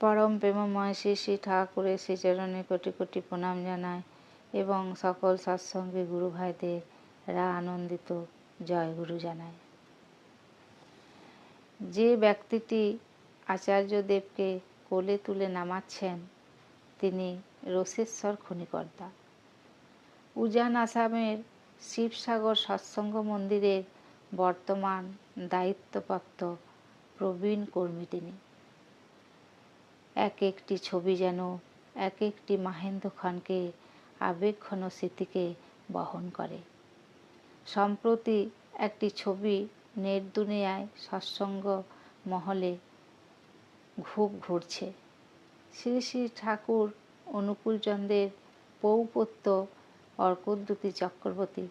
পরম প্রেমময় শ্রী শ্রী ঠাকুরের শ্রীচরণে কোটি কোটি প্রণাম জানায় এবং সকল সৎসঙ্গে গুরু ভাইদের রা আনন্দিত জয় গুরু জানায়। যে ব্যক্তিটি আচার্যদেবকে কোলে তুলে নামাচ্ছেন, তিনি রসেশ্বর খনিকর্তা। উজান আসামের শিবসাগর সৎসঙ্গ মন্দিরের বর্তমান দায়িত্বপ্রাপ্ত প্রবীণ কর্মী তিনি। এক একটি ছবি যেন এক একটি মাহেন্দ্র খানকে আবেগঘন স্মৃতিকে বহন করে। সম্প্রতি একটি ছবি নেট দুনিয়ায় সৎসঙ্গ মহলে ঘুপ ঘুরছে। শ্রী শ্রী ঠাকুর অনুকূলচন্দ্রের পৌপত্য অর্কদ্যুতি চক্রবর্তী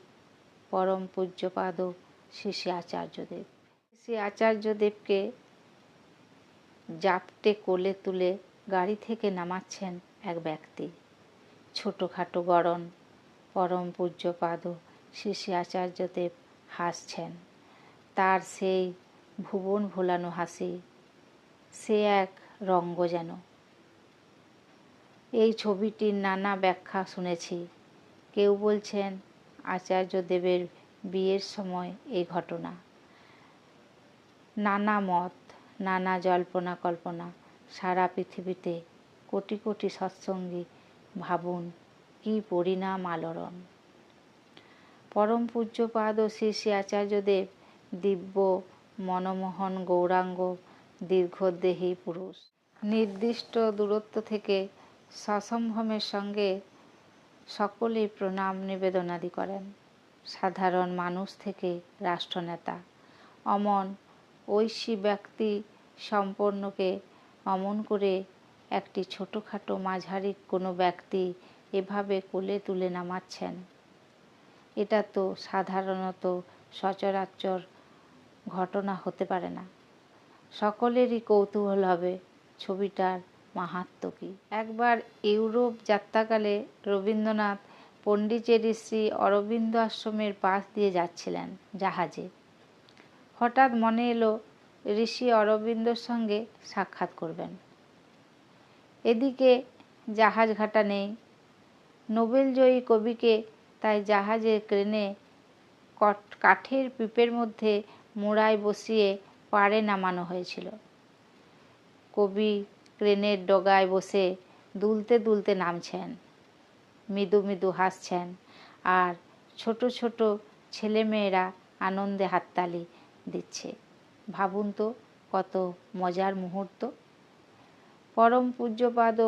পরম পূজ্যপাদ শ্রী শ্রী আচার্যদেব। শ্রী আচার্যদেবকে জাপটে কোলে তুলে গাড়ি থেকে নামাচ্ছেন এক ব্যক্তি। ছোটোখাটো গড়ন, পরম পূজ্যপাদ শ্রী আচার্যদেব হাসছেন। তার সেই ভুবন ভোলানো হাসি, সে এক রঙ্গ যেন। এই ছবিটির নানা ব্যাখ্যা শুনেছি। কেউ বলছেন আচার্যদেবের বিয়ের সময় এই ঘটনা। নানা মত। নানা জল্পনা কল্পনা। সারা পৃথিবীতে কোটি কোটি সৎসঙ্গী ভাবুন, কি পরিণাম আলোড়ন। পরম পূজ্যপাদ ও শ্রী শ্রী আচার্যদেব দিব্য মনমোহন গৌরাঙ্গ দীর্ঘদেহী পুরুষ। নির্দিষ্ট দূরত্ব থেকে সসম্ভ্রমের সঙ্গে সকলেই প্রণাম নিবেদনাদি করেন। সাধারণ মানুষ থেকে রাষ্ট্রনেতা, অমন ঐশী ব্যক্তি সম্পন্নকে অমন করে একটি ছোটোখাটো মাঝারি কোনো ব্যক্তি এভাবে কোলে তুলে নামাচ্ছেন। এটা তো সাধারণত সচরাচর ঘটনা হতে পারে না। সকলেরই কৌতূহল হবে ছবিটার মাহাত্ম কী। একবার ইউরোপ যাত্রাকালে রবীন্দ্রনাথ পণ্ডিচেরি শ্রী অরবিন্দ আশ্রমের পাশ দিয়ে যাচ্ছিলেন জাহাজে। হঠাৎ মনে এলো, ঋষি অরবিন্দর সঙ্গে সাক্ষাৎ করবেন। এদিকে জাহাজ ঘাটা নেই। নোবেলজয়ী কবিকে তাই জাহাজের ক্রেনে কাঠের পিপের মধ্যে মোড়ায় বসিয়ে পাড়ে নামানো হয়েছিল। কবি ক্রেনের ডগায় বসে দুলতে দুলতে নামছেন, মৃদু মৃদু হাসছেন, আর ছোট ছোট ছেলেমেয়েরা আনন্দে হাততালি দিচ্ছে। ভাবুন তো, কত মজার মুহূর্ত। পরম পূজ্যপাদ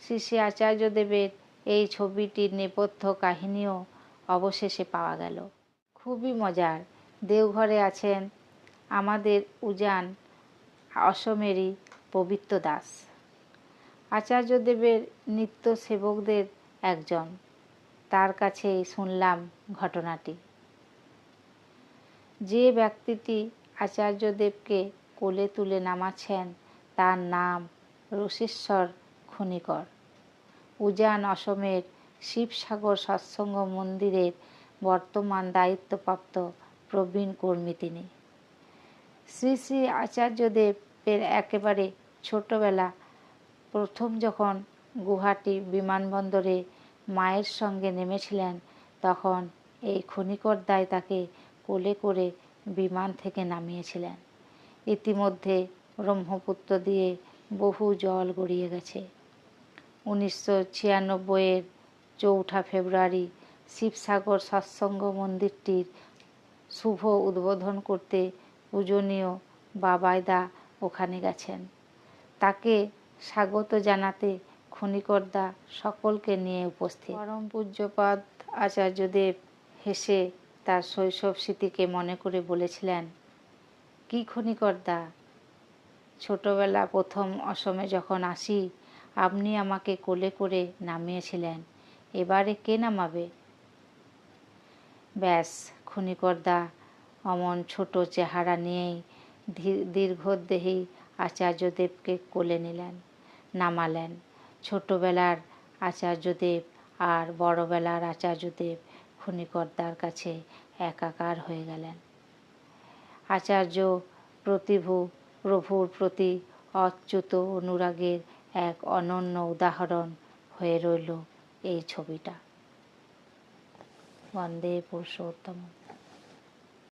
শ্রী শ্রী আচার্যদেবের এই ছবিটির নেপথ্য কাহিনীও অবশেষে পাওয়া গেল। খুবই মজার। দেওঘরে আছেন আমাদের উজান অসমেরই পবিত্র দাস। আচার্যদেবের নিত্য সেবকদের একজন। তার কাছেই শুনলাম ঘটনাটি। যে ব্যক্তিটি আচার্যদেবকে কোলে তুলে নামাচ্ছেন, তার নাম রসেশ্বর খনিকর। উজান অসমের শিবসাগর সৎসঙ্গ মন্দিরের বর্তমান দায়িত্বপ্রাপ্ত প্রবীণ কর্মী তিনি। শ্রী শ্রী আচার্যদেবের একেবারে ছোটবেলা প্রথম যখন গুহাটি বিমানবন্দরে মায়ের সঙ্গে নেমেছিলেন, তখন এই খনিকর দায় তাকে কোলে করে বিমান থেকে নামিয়েছিলেন। ইতিমধ্যে ব্রহ্মপুত্র দিয়ে বহু জল গড়িয়ে গেছে। উনিশশো ছিয়ানব্বইয়ের চৌঠা ফেব্রুয়ারি শিবসাগর সৎসঙ্গ মন্দিরটির শুভ উদ্বোধন করতে পূজনীয় বাবায়দা ওখানে গেছেন। তাকে স্বাগত জানাতে খনিকর্দা সকলকে নিয়ে উপস্থিত। পরম পূজ্যপাদ আচার্যদেব হেসে তার শৈশব স্মৃতিকে মনে করে বলেছিলেন, কি খনিকর্দা ছোটবেলা প্রথম অসমে যখন আসি, আপনি আমাকে কোলে করে নামিয়েছিলেন, এবারে কে নামাবে? ব্যাস খনিকর্দা অমন ছোট চেহারা নিয়েই দীর্ঘদেহী আচার্যদেবকে কোলে নিলেন, নামালেন। ছোটবেলার আচার্যদেব আর বড়বেলার আচার্যদেব খনিকর্দার কাছে একাকার হয়ে গেলেন। আচার্য প্রতিভু প্রভুর প্রতি অচ্যুত অনুরাগের এক অনন্য উদাহরণ হয়ে রইল এই ছবিটা। বন্দে পুরুষোত্তম।